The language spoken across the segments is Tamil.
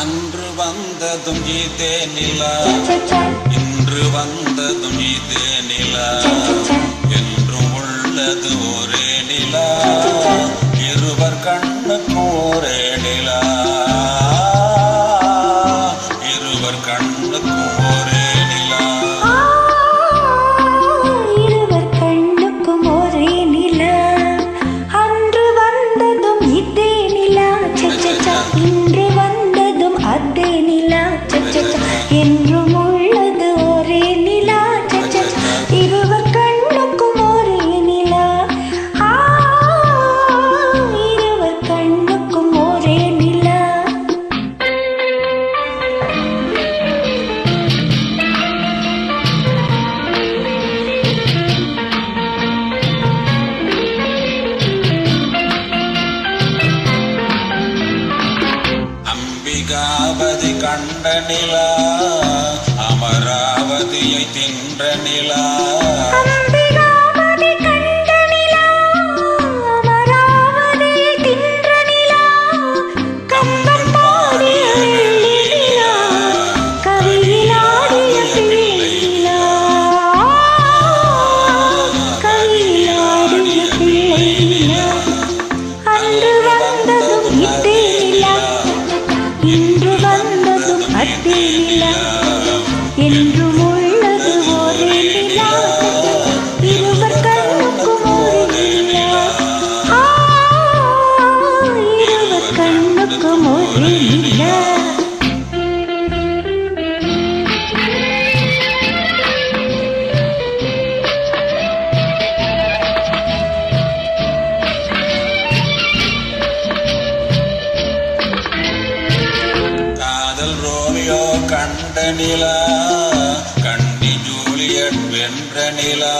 அன்று வந்ததும் இதே நிலா. இன்று வந்த கண்ட நிலா அமராவதியை தின்ற நிலா. நிலா கண்ணி ஜூலியட் வென்ற நிலா.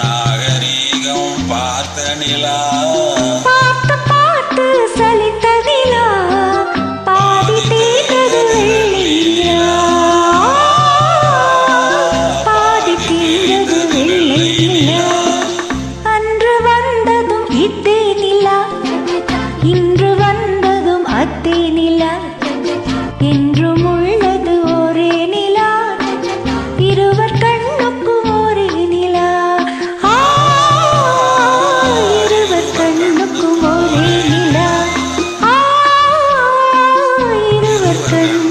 நாகரீகம் பார்த்த நிலா. பார்த்து பார்த்து சலித்த நிலா. பாதி தீர்ந்தது வெள்ளிலா பாதி தீர்ந்தது வெள்ளிலா அன்று என்று Nothing